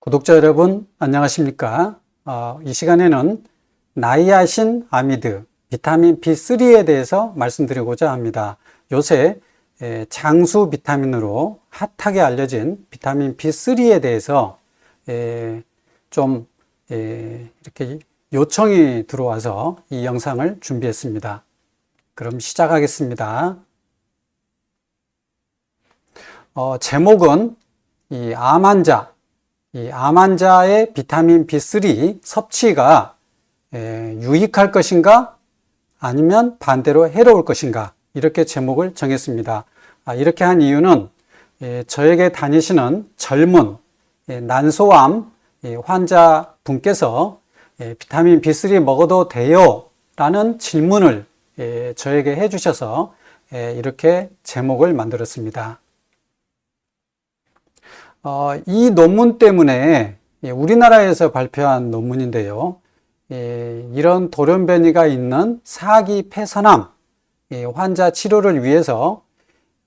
구독자 여러분 안녕하십니까? 어, 이 시간에는 나이아신 아미드 비타민 B3에 대해서 말씀드리고자 합니다. 요새 에, 장수 비타민으로 핫하게 알려진 비타민 B3에 대해서 에, 좀 에, 이렇게 요청이 들어와서 이 영상을 준비했습니다. 그럼 시작하겠습니다. 어, 제목은 이 암 환자, 이암 환자의 비타민 B3 섭취가 에, 유익할 것인가 아니면 반대로 해로울 것인가 이렇게 제목을 정했습니다. 아, 이렇게 한 이유는 에, 저에게 다니시는 젊은 에, 난소암 에, 환자 분께서 에, 비타민 B3 먹어도 돼요? 라는 질문을 에, 저에게 해주셔서 에, 이렇게 제목을 만들었습니다. 어, 이 논문 때문에 예, 우리나라에서 발표한 논문인데요. 예, 이런 돌연변이가 있는 사기 폐선암 예, 환자 치료를 위해서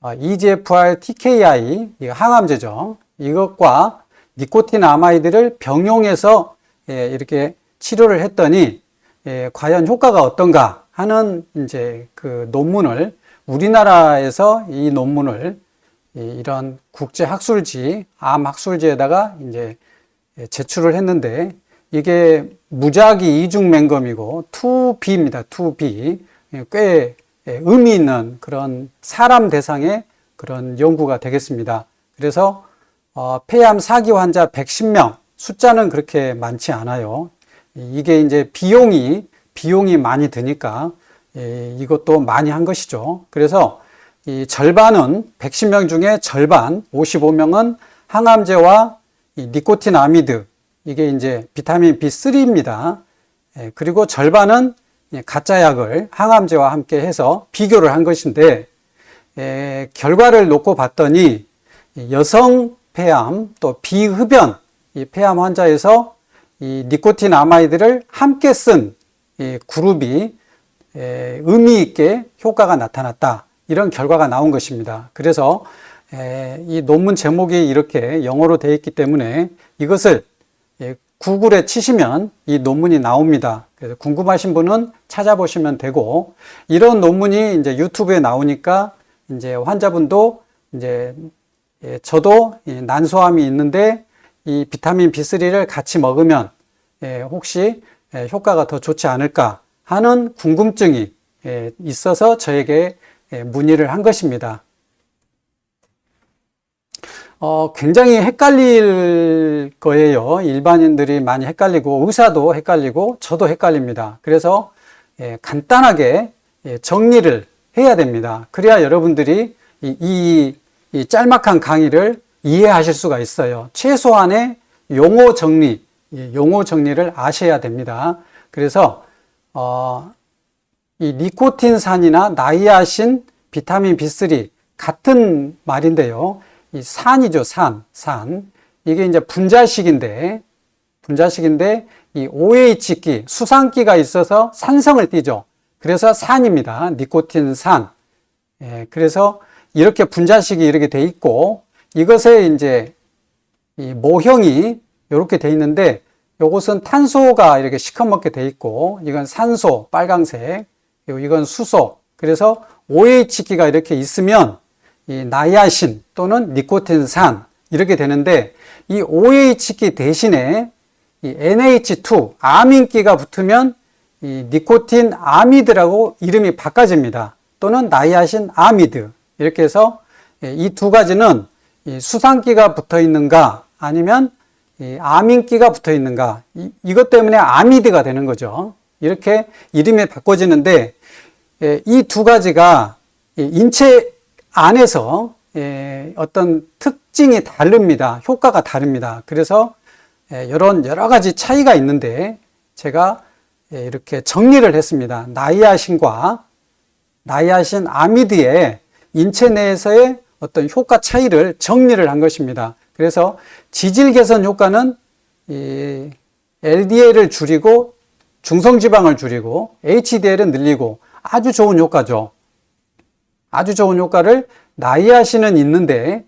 어, EGFR TKI 이 항암제죠. 이것과 니코틴 아마이드를 병용해서 예, 이렇게 치료를 했더니 예, 과연 효과가 어떤가 하는 이제 그 논문을 우리나라에서 이 논문을 이- 이런 국제 학술지, 암 학술지에다가 이제 제출을 했는데 이게 무작위 이중 맹검이고 2B입니다. 2B. 꽤 의미 있는 그런 사람 대상의 그런 연구가 되겠습니다. 그래서 어, 폐암 사기 환자 110명 숫자는 그렇게 많지 않아요. 이게 이제 비용이 비용이 많이 드니까 예, 이것도 많이 한 것이죠. 그래서 이 절반은 110명 중에 절반 55명은 항암제와 이 니코틴 아미드 이게 이제 비타민 B3입니다. 예, 그리고 절반은 예, 가짜 약을 항암제와 함께 해서 비교를 한 것인데 예, 결과를 놓고 봤더니 이 여성 폐암 또 비흡연 이 폐암 환자에서 이 니코틴 아마이드를 함께 쓴 이 그룹이 에, 의미 있게 효과가 나타났다. 이런 결과가 나온 것입니다. 그래서 에, 이 논문 제목이 이렇게 영어로 되어 있기 때문에 이것을 예, 구글에 치시면 이 논문이 나옵니다. 그래서 궁금하신 분은 찾아보시면 되고 이런 논문이 이제 유튜브에 나오니까 이제 환자분도 이제 예, 저도 이 난소암이 있는데 이 비타민 B3를 같이 먹으면 예, 혹시 예, 효과가 더 좋지 않을까 하는 궁금증이 예, 있어서 저에게 예, 문의를 한 것입니다. 어, 굉장히 헷갈릴 거예요. 일반인들이 많이 헷갈리고 의사도 헷갈리고 저도 헷갈립니다. 그래서 예, 간단하게 예, 정리를 해야 됩니다. 그래야 여러분들이 이, 이, 이 짤막한 강의를 이해하실 수가 있어요. 최소한의 용어 정리, 이 용어 정리를 아셔야 됩니다. 그래서 어, 이 니코틴산이나 나이아신, 비타민 B3 같은 말인데요. 이 산이죠, 산, 산. 이게 이제 분자식인데, 분자식인데 이 OH기, 수산기가 있어서 산성을 띠죠. 그래서 산입니다. 니코틴산. 예, 그래서 이렇게 분자식이 이렇게 돼 있고 이것에 이제 이 모형이 이렇게 돼 있는데 요것은 탄소가 이렇게 시커멓게 돼 있고 이건 산소 빨강색 이건 수소 그래서 OH기가 이렇게 있으면 이 나이아신 또는 니코틴산 이렇게 되는데 이 OH기 대신에 이 NH2 아민기가 붙으면 이 니코틴 아미드라고 이름이 바꿔집니다. 또는 나이아신 아미드 이렇게 해서 이 두 가지는 이 수산기가 붙어 있는가 아니면 이 아민기가 붙어 있는가 이, 것 때문에 아미드가 되는 거죠. 이렇게 이름이 바꿔지는데 이 두 가지가 인체 안에서 예, 어떤 특징이 다릅니다. 효과가 다릅니다. 그래서 예, 이런 여러 가지 차이가 있는데 제가 예, 이렇게 정리를 했습니다. 나이아신과 나이아신 아미드의 인체 내에서의 어떤 효과 차이를 정리를 한 것입니다. 그래서 지질 개선 효과는 이 LDL을 줄이고 중성지방을 줄이고 HDL은 늘리고 아주 좋은 효과죠. 아주 좋은 효과를 나이아신은 있는데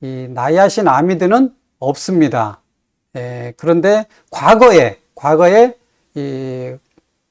이 나이아신 아미드는 없습니다. 예, 그런데 과거에 과거에 이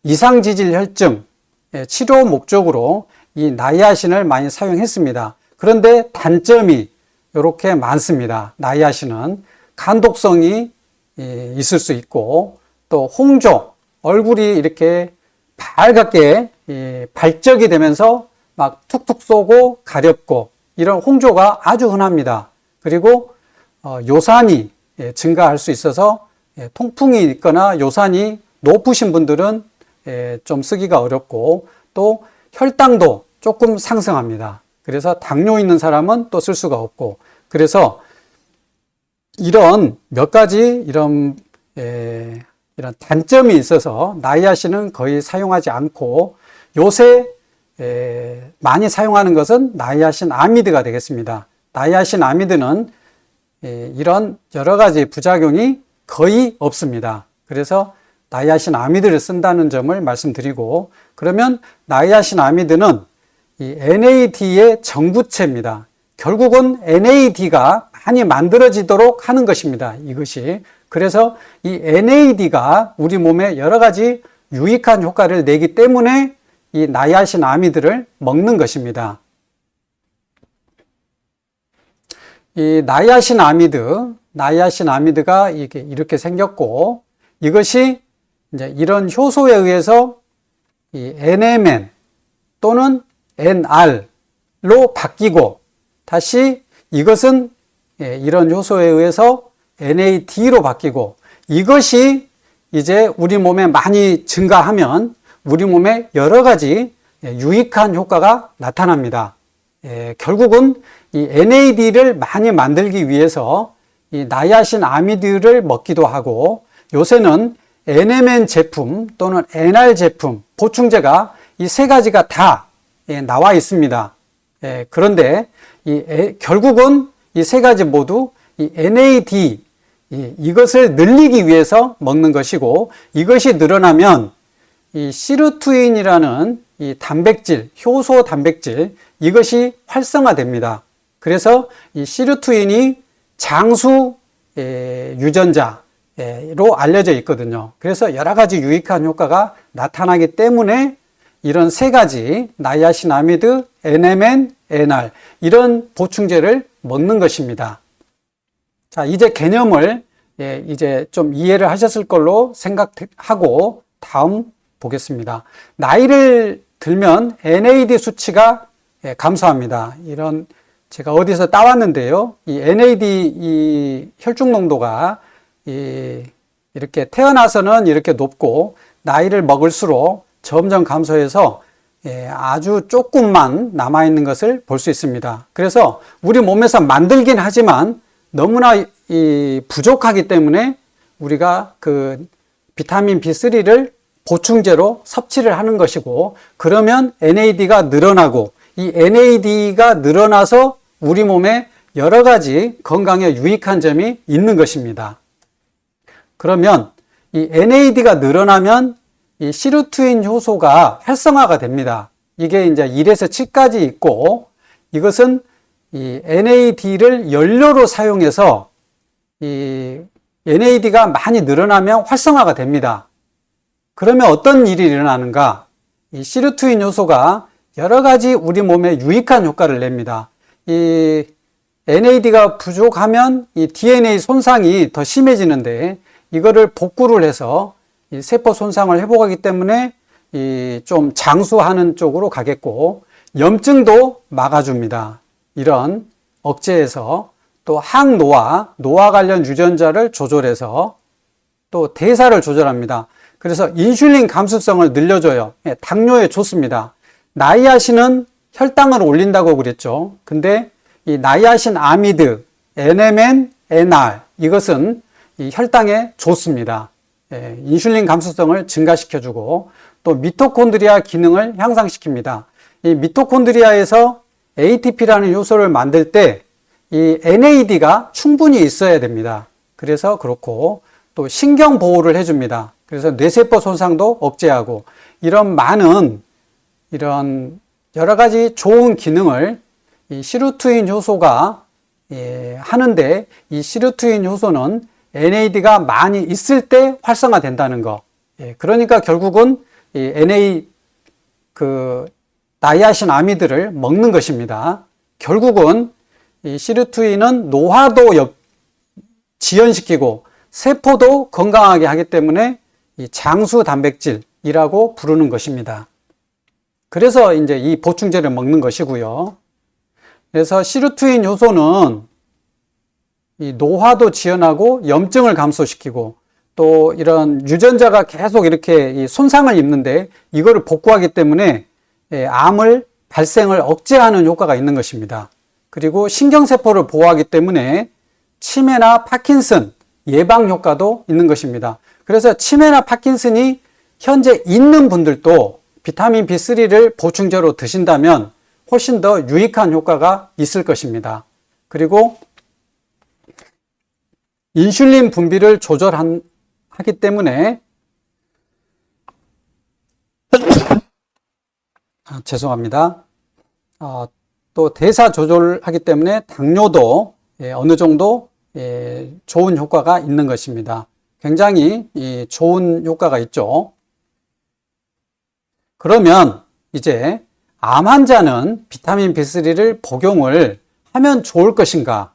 이상지질 혈증 예, 치료 목적으로 이 나이아신을 많이 사용했습니다. 그런데 단점이 이렇게 많습니다. 나이아신은 간독성이 예, 있을 수 있고 또 홍조 얼굴이 이렇게 밝게 예, 발적이 되면서 막 툭툭 쏘고 가렵고 이런 홍조가 아주 흔합니다. 그리고 어, 요산이 예, 증가할 수 있어서 예, 통풍이 있거나 요산이 높으신 분들은 예, 좀 쓰기가 어렵고 또 혈당도 조금 상승합니다. 그래서 당뇨 있는 사람은 또 쓸 수가 없고 그래서 이런 몇 가지 이런 에, 이런 단점이 있어서 나이아신은 거의 사용하지 않고 요새 에, 많이 사용하는 것은 나이아신 아미드가 되겠습니다. 나이아신 아미드는 에, 이런 여러 가지 부작용이 거의 없습니다. 그래서 나이아신 아미드를 쓴다는 점을 말씀드리고 그러면 나이아신 아미드는 이 NAD의 정부체입니다. 결국은 NAD가 많이 만들어지도록 하는 것입니다. 이것이. 그래서 이 NAD가 우리 몸에 여러 가지 유익한 효과를 내기 때문에 이 나이아신 아미드를 먹는 것입니다. 이 나이아신 아미드, 나이아신 아미드가 이게 이렇게 생겼고 이것이 이제 이런 효소에 의해서 이 NMN 또는 NR로 바뀌고 다시 이것은 예, 이런 효소에 의해서 NAD로 바뀌고 이것이 이제 우리 몸에 많이 증가하면 우리 몸에 여러 가지 예, 유익한 효과가 나타납니다. 예, 결국은 이 NAD를 많이 만들기 위해서 이 나이아신 아미드를 먹기도 하고 요새는 NMN 제품 또는 NR 제품 보충제가 이 세 가지가 다 나와 있습니다. 그런데 이 결국은 이 세 가지 모두 이 NAD 이것을 늘리기 위해서 먹는 것이고 이것이 늘어나면 이 시르투인이라는 이 단백질, 효소 단백질 이것이 활성화됩니다. 그래서 이 시르투인이 장수 유전자로 알려져 있거든요. 그래서 여러 가지 유익한 효과가 나타나기 때문에 이런 세 가지 나이아신아미드, NMN, NR 이런 보충제를 먹는 것입니다. 자, 이제 개념을 예, 이제 좀 이해를 하셨을 걸로 생각하고 다음 보겠습니다. 나이를 들면 NAD 수치가 예, 감소합니다. 이런 제가 어디서 따왔는데요. 이 NAD 이 혈중 농도가 이 이렇게 태어나서는 이렇게 높고 나이를 먹을수록 점점 감소해서 예, 아주 조금만 남아있는 것을 볼 수 있습니다. 그래서 우리 몸에서 만들긴 하지만 너무나 이 부족하기 때문에 우리가 그 비타민 B3를 보충제로 섭취를 하는 것이고 그러면 NAD가 늘어나고 이 NAD가 늘어나서 우리 몸에 여러 가지 건강에 유익한 점이 있는 것입니다. 그러면 이 NAD가 늘어나면 이 시루트인 효소가 활성화가 됩니다. 이게 이제 1에서 7까지 있고 이것은 이 NAD를 연료로 사용해서 이 NAD가 많이 늘어나면 활성화가 됩니다. 그러면 어떤 일이 일어나는가? 이 시르투인 효소가 여러 가지 우리 몸에 유익한 효과를 냅니다. 이 NAD가 부족하면 이 DNA 손상이 더 심해지는데 이거를 복구를 해서 이 세포 손상을 회복하기 때문에 이좀 장수하는 쪽으로 가겠고 염증도 막아줍니다. 이런 억제해서 또 항노화, 노화 관련 유전자를 조절해서 또 대사를 조절합니다. 그래서 인슐린 감수성을 늘려줘요. 예, 당뇨에 좋습니다. 나이아신은 혈당을 올린다고 그랬죠. 근데 이 나이아신 아미드, NMN, NR 이것은 이 혈당에 좋습니다. 예, 인슐린 감수성을 증가시켜주고 또 미토콘드리아 기능을 향상시킵니다. 이 미토콘드리아에서 ATP라는 요소를 만들 때 이 NAD가 충분히 있어야 됩니다. 그래서 그렇고 또 신경 보호를 해줍니다. 그래서 뇌세포 손상도 억제하고 이런 많은 이런 여러 가지 좋은 기능을 이 시루트인 효소가 예, 하는데 이 시루트인 효소는 NAD가 많이 있을 때 활성화된다는 거. 예, 그러니까 결국은 이 NA 그 나이아신 아미드를 먹는 것입니다. 결국은 이 시르투인은 노화도 역, 지연시키고 세포도 건강하게 하기 때문에 이 장수 단백질이라고 부르는 것입니다. 그래서 이제 이 보충제를 먹는 것이고요. 그래서 시르투인 요소는 이 노화도 지연하고 염증을 감소시키고 또 이런 유전자가 계속 이렇게 이 손상을 입는데 이거를 복구하기 때문에 예, 암을 발생을 억제하는 효과가 있는 것입니다. 그리고 신경세포를 보호하기 때문에 치매나 파킨슨 예방 효과도 있는 것입니다. 그래서 치매나 파킨슨이 현재 있는 분들도 비타민 B3를 보충제로 드신다면 훨씬 더 유익한 효과가 있을 것입니다. 그리고 인슐린 분비를 조절하기 때문에 아, 죄송합니다. 아, 또 대사 조절하기 때문에 당뇨도 예, 어느 정도 예, 좋은 효과가 있는 것입니다. 굉장히 이, 좋은 효과가 있죠. 그러면 이제 암 환자는 비타민 B3를 복용을 하면 좋을 것인가?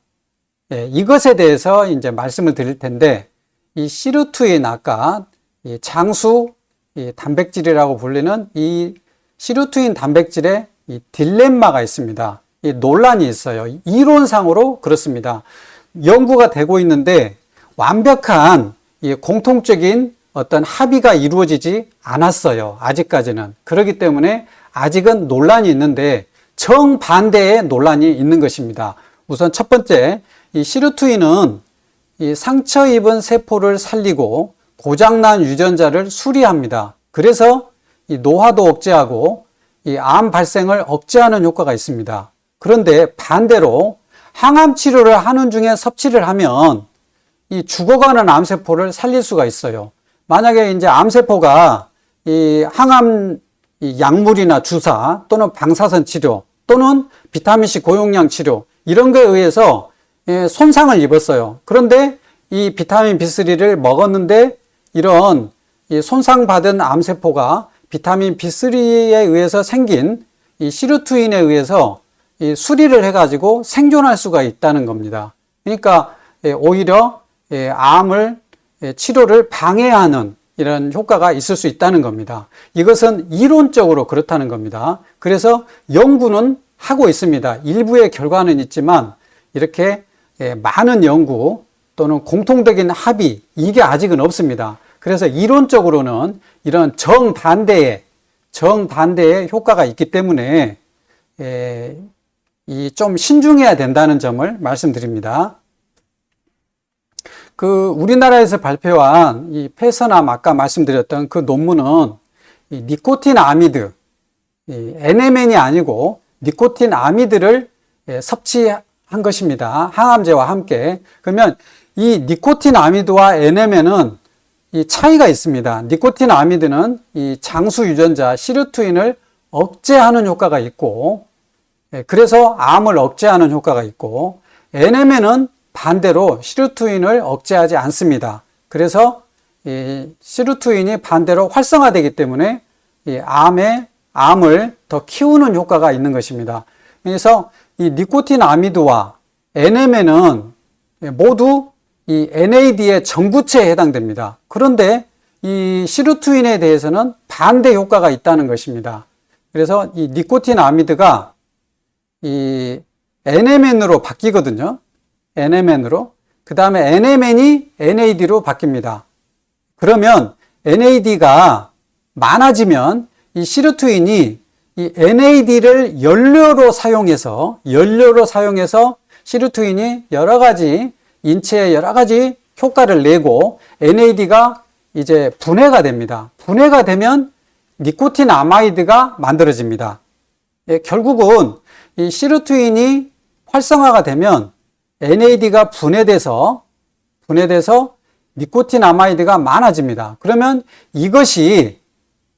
예, 이것에 대해서 이제 말씀을 드릴 텐데 이 시루투인 아까 이 장수 이 단백질이라고 불리는 이 시루투인 단백질에 이 딜레마가 있습니다. 이 논란이 있어요. 이론상으로 그렇습니다. 연구가 되고 있는데 완벽한 이 공통적인 어떤 합의가 이루어지지 않았어요. 아직까지는. 그렇기 때문에 아직은 논란이 있는데 정반대의 논란이 있는 것입니다. 우선 첫 번째, 이 시루투인은 이 상처 입은 세포를 살리고 고장난 유전자를 수리합니다. 그래서 이 노화도 억제하고 이 암 발생을 억제하는 효과가 있습니다. 그런데 반대로 항암 치료를 하는 중에 섭취를 하면 이 죽어가는 암세포를 살릴 수가 있어요. 만약에 이제 암세포가 이 항암 이 약물이나 주사 또는 방사선 치료 또는 비타민C 고용량 치료 이런 거에 의해서 예, 손상을 입었어요. 그런데 이 비타민 B3를 먹었는데 이런 손상받은 암세포가 비타민 B3에 의해서 생긴 이 시루투인에 의해서 이 수리를 해가지고 생존할 수가 있다는 겁니다. 그러니까 예, 오히려 예, 암을 치료를 방해하는 이런 효과가 있을 수 있다는 겁니다. 이것은 이론적으로 그렇다는 겁니다. 그래서 연구는 하고 있습니다. 일부의 결과는 있지만 이렇게 예, 많은 연구 또는 공통적인 합의 이게 아직은 없습니다. 그래서 이론적으로는 이런 정반대의 정반대의 효과가 있기 때문에 예, 이좀 신중해야 된다는 점을 말씀드립니다. 그 우리나라에서 발표한 이 폐선암 아까 말씀드렸던 그 논문은 이 니코틴 아미드, 이 NMN이 아니고 니코틴 아미드를 예, 섭취한 것입니다. 항암제와 함께. 그러면 이 니코틴 아미드와 NMN은 이 차이가 있습니다. 니코틴 아미드는 이 장수 유전자 시르투인을 억제하는 효과가 있고, 예, 그래서 암을 억제하는 효과가 있고, NMN은 반대로 시루투인을 억제하지 않습니다. 그래서 이 시루투인이 반대로 활성화되기 때문에 이 암의 암을 더 키우는 효과가 있는 것입니다. 그래서 이 니코틴 아미드와 NMN은 모두 이 NAD의 전구체에 해당됩니다. 그런데 이 시루투인에 대해서는 반대 효과가 있다는 것입니다. 그래서 이 니코틴 아미드가 이 NMN으로 바뀌거든요. NMN으로. 그 다음에 NMN이 NAD로 바뀝니다. 그러면 NAD가 많아지면 이 시르투인이 이 NAD를 연료로 사용해서 연료로 사용해서 시르투인이 여러 가지 인체에 여러 가지 효과를 내고 NAD가 이제 분해가 됩니다. 분해가 되면 니코틴 아마이드가 만들어집니다. 예, 결국은 이 시르투인이 활성화가 되면 NAD가 분해돼서 분해돼서 니코틴 아마이드가 많아집니다. 그러면 이것이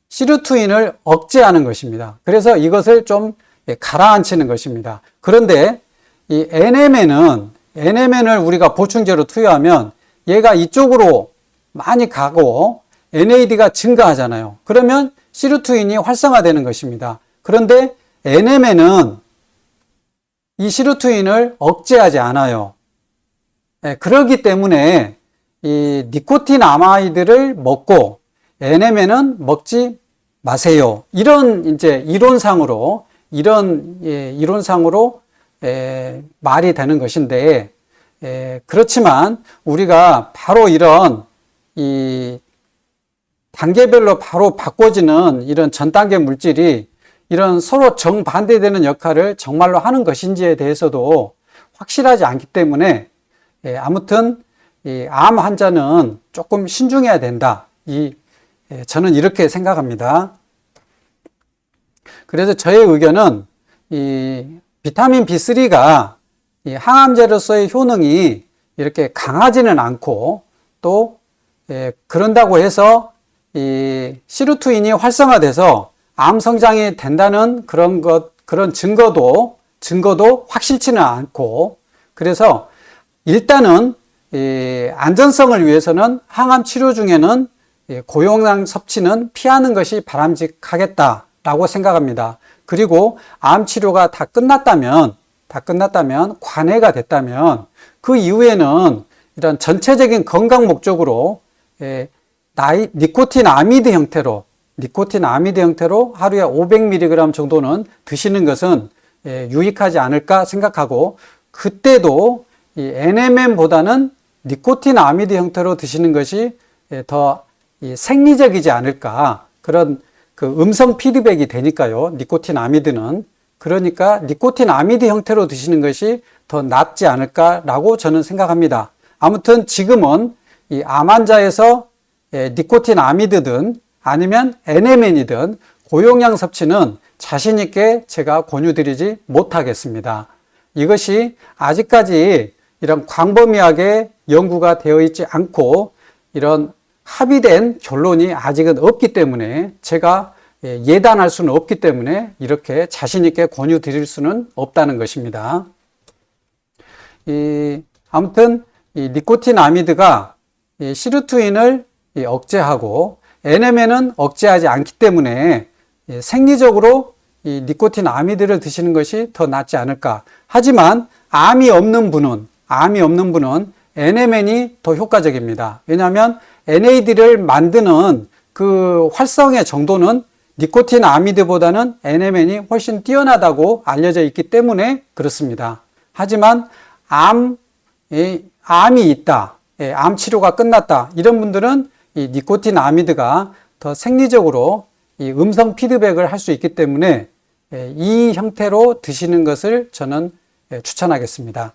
시루투인을 억제하는 것입니다. 그래서 이것을 좀 가라앉히는 것입니다. 그런데 이 NMN은 NMN을 우리가 보충제로 투여하면 얘가 이쪽으로 많이 가고 NAD가 증가하잖아요. 그러면 시루트인이 활성화되는 것입니다. 그런데 NMN은 이 시루트인을 억제하지 않아요. 예, 그렇기 때문에 이 니코틴 아마이드를 먹고 NMN은 먹지 마세요. 이런 이제 이론상으로 이런 예, 이론상으로 에, 말이 되는 것인데 에, 그렇지만 우리가 바로 이런 이 단계별로 바로 바꿔지는 이런 전 단계 물질이 이런 서로 정반대되는 역할을 정말로 하는 것인지에 대해서도 확실하지 않기 때문에 예, 아무튼 이 암 환자는 조금 신중해야 된다. 이 예, 저는 이렇게 생각합니다. 그래서 저의 의견은 이 비타민 B3가 이 항암제로서의 효능이 이렇게 강하지는 않고 또 예, 그런다고 해서 이 시루투인이 활성화돼서 암 성장이 된다는 그런 것 그런 증거도 증거도 확실치는 않고 그래서 일단은 이 안전성을 위해서는 항암 치료 중에는 이 고용량 섭취는 피하는 것이 바람직하겠다라고 생각합니다. 그리고 암 치료가 다 끝났다면 다 끝났다면 관해가 됐다면 그 이후에는 이런 전체적인 건강 목적으로 예, 나이, 니코틴 아미드 형태로 니코틴 아미드 형태로 하루에 500mg 정도는 드시는 것은 예, 유익하지 않을까 생각하고 그때도 이 NMM보다는 니코틴 아미드 형태로 드시는 것이 예, 더이 생리적이지 않을까 그런 그 음성 피드백이 되니까요. 니코틴 아미드는 그러니까 니코틴 아미드 형태로 드시는 것이 더 낫지 않을까라고 저는 생각합니다. 아무튼 지금은 이 암 환자에서 예, 니코틴 아미드든 아니면 NMN이든 고용량 섭취는 자신 있게 제가 권유드리지 못하겠습니다. 이것이 아직까지 이런 광범위하게 연구가 되어 있지 않고 이런 합의된 결론이 아직은 없기 때문에 제가 예, 예단할 수는 없기 때문에 이렇게 자신 있게 권유 드릴 수는 없다는 것입니다. 이, 아무튼 이 니코틴 아미드가 이 시루투인을 이 억제하고 NMN은 억제하지 않기 때문에 이 생리적으로 이 니코틴 아미드를 드시는 것이 더 낫지 않을까. 하지만 암이 없는 분은 암이 없는 분은 NMN이 더 효과적입니다. 왜냐하면 NAD를 만드는 그 활성의 정도는 니코틴 아미드보다는 NMN이 훨씬 뛰어나다고 알려져 있기 때문에 그렇습니다. 하지만 암, 암이 있다. 예, 암 치료가 끝났다. 이런 분들은 이 니코틴 아미드가 더 생리적으로 이 음성 피드백을 할 수 있기 때문에 예, 이 형태로 드시는 것을 저는 예, 추천하겠습니다.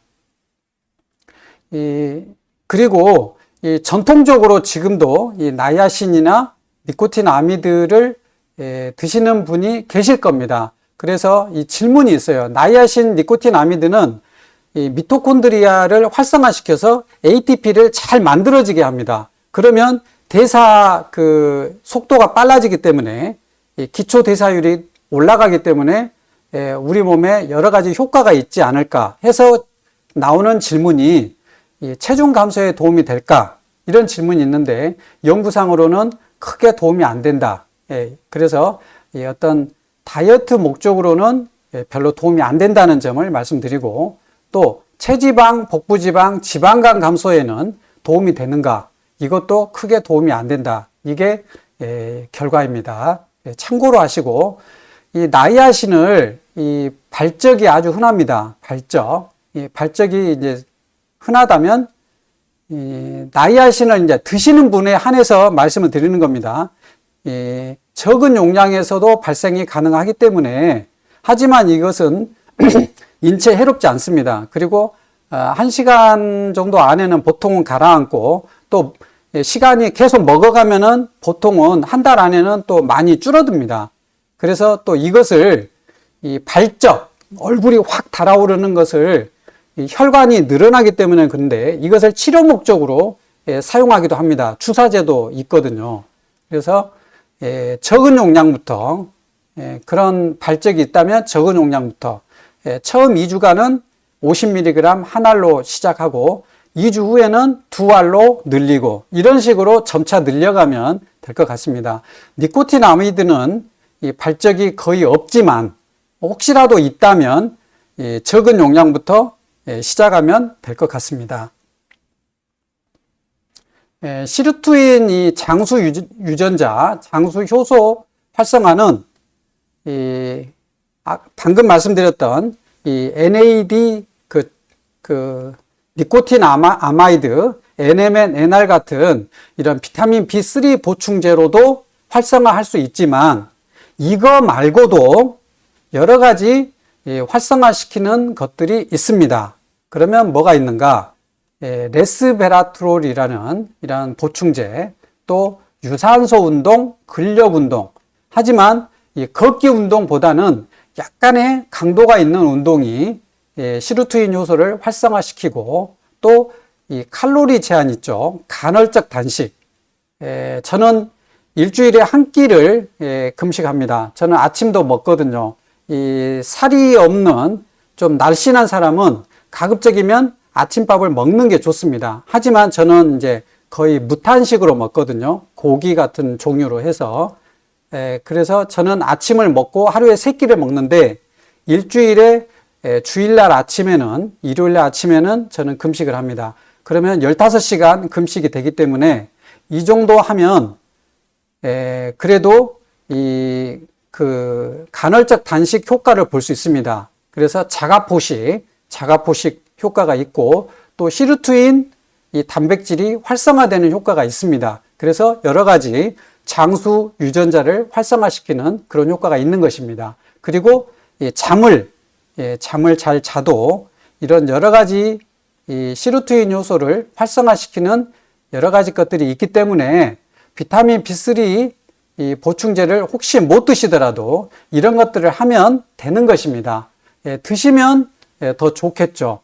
그리고 전통적으로 지금도 이 나야신이나 니코틴 아미드를 예, 드시는 분이 계실 겁니다. 그래서 이 질문이 있어요. 나이아신 니코틴 아미드는 이 미토콘드리아를 활성화시켜서 ATP를 잘 만들어지게 합니다. 그러면 대사 그 속도가 빨라지기 때문에 기초 대사율이 올라가기 때문에 예, 우리 몸에 여러 가지 효과가 있지 않을까 해서 나오는 질문이 체중 감소에 도움이 될까 이런 질문이 있는데 연구상으로는 크게 도움이 안 된다. 예, 그래서 어떤 다이어트 목적으로는 예, 별로 도움이 안 된다는 점을 말씀드리고 또 체지방, 복부지방, 지방간 감소에는 도움이 되는가? 이것도 크게 도움이 안 된다. 이게 예, 결과입니다. 참고로 하시고 이 나이아신을 이 발적이 아주 흔합니다. 발적. 이 발적이 이제 흔하다면 이 나이아신을 이제 드시는 분에 한해서 말씀을 드리는 겁니다. 예, 적은 용량에서도 발생이 가능하기 때문에 하지만 이것은 인체에 해롭지 않습니다. 그리고 어, 한 시간 정도 안에는 보통은 가라앉고 또 시간이 계속 먹어가면은 보통은 한 달 안에는 또 많이 줄어듭니다. 그래서 또 이것을 이 발적, 얼굴이 확 달아오르는 것을 혈관이 늘어나기 때문에 그런데 이것을 치료 목적으로 예, 사용하기도 합니다. 주사제도 있거든요. 그래서 예, 적은 용량부터 예, 그런 발적이 있다면 적은 용량부터 예, 처음 2주간은 50mg 한 알로 시작하고 2주 후에는 두 알로 늘리고 이런 식으로 점차 늘려가면 될 것 같습니다. 니코틴 아미드는 이 발적이 거의 없지만 혹시라도 있다면 이 적은 용량부터 예, 시작하면 될 것 같습니다. 예, 시루투인 이 장수 유전- 유전자, 장수 효소 활성화는 이 아, 방금 말씀드렸던 이 NAD 그, 그 니코틴 아마, 아마이드, NMN, NR 같은 이런 비타민 B3 보충제로도 활성화할 수 있지만 이거 말고도 여러 가지 이 활성화시키는 것들이 있습니다. 그러면 뭐가 있는가? 예, 레스베라트롤이라는 이런 보충제, 또 유산소 운동, 근력 운동. 하지만 이 걷기 운동보다는 약간의 강도가 있는 운동이 예, 시루트인 효소를 활성화시키고 또 이 칼로리 제한 있죠. 간헐적 단식. 예, 저는 일주일에 한 끼를 예, 금식합니다. 저는 아침도 먹거든요. 이 살이 없는 좀 날씬한 사람은 가급적이면 아침밥을 먹는 게 좋습니다. 하지만 저는 이제 거의 무탄식으로 먹거든요. 고기 같은 종류로 해서. 에, 그래서 저는 아침을 먹고 하루에 세 끼를 먹는데 일주일에 에, 주일날 아침에는 일요일날 아침에는 저는 금식을 합니다. 그러면 15시간 금식이 되기 때문에 이 정도 하면 에, 그래도 이 그 간헐적 단식 효과를 볼 수 있습니다. 그래서 자가 포식, 자가포식 효과가 있고 또 시루트인 이 단백질이 활성화되는 효과가 있습니다. 그래서 여러 가지 장수 유전자를 활성화시키는 그런 효과가 있는 것입니다. 그리고 이 잠을 예, 잠을 잘 자도 이런 여러 가지 이 시루트인 요소를 활성화시키는 여러 가지 것들이 있기 때문에 비타민 B3 이 보충제를 혹시 못 드시더라도 이런 것들을 하면 되는 것입니다. 예, 드시면 예, 더 좋겠죠.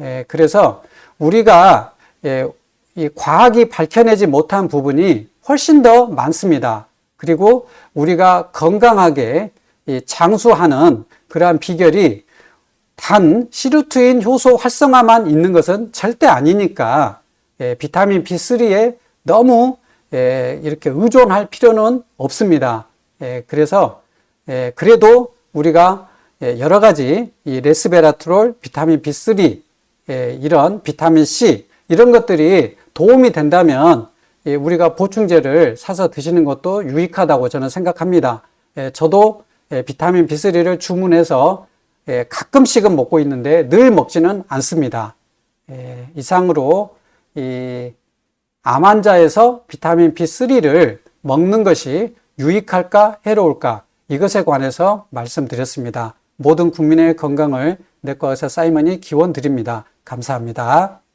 예, 그래서 우리가 예, 이 과학이 밝혀내지 못한 부분이 훨씬 더 많습니다. 그리고 우리가 건강하게 이 장수하는 그러한 비결이 단 시루트인 효소 활성화만 있는 것은 절대 아니니까 예, 비타민 B3에 너무 예, 이렇게 의존할 필요는 없습니다. 예, 그래서 예, 그래도 우리가 예, 여러 가지 이 레스베라트롤, 비타민 B3, 예, 이런 비타민 C 이런 것들이 도움이 된다면 예, 우리가 보충제를 사서 드시는 것도 유익하다고 저는 생각합니다. 예, 저도 예, 비타민 B3를 주문해서 예, 가끔씩은 먹고 있는데 늘 먹지는 않습니다. 예, 이상으로 이암 환자에서 비타민 B3를 먹는 것이 유익할까 해로울까 이것에 관해서 말씀드렸습니다. 모든 국민의 건강을 내과 의사 사이먼이 기원 드립니다. 감사합니다.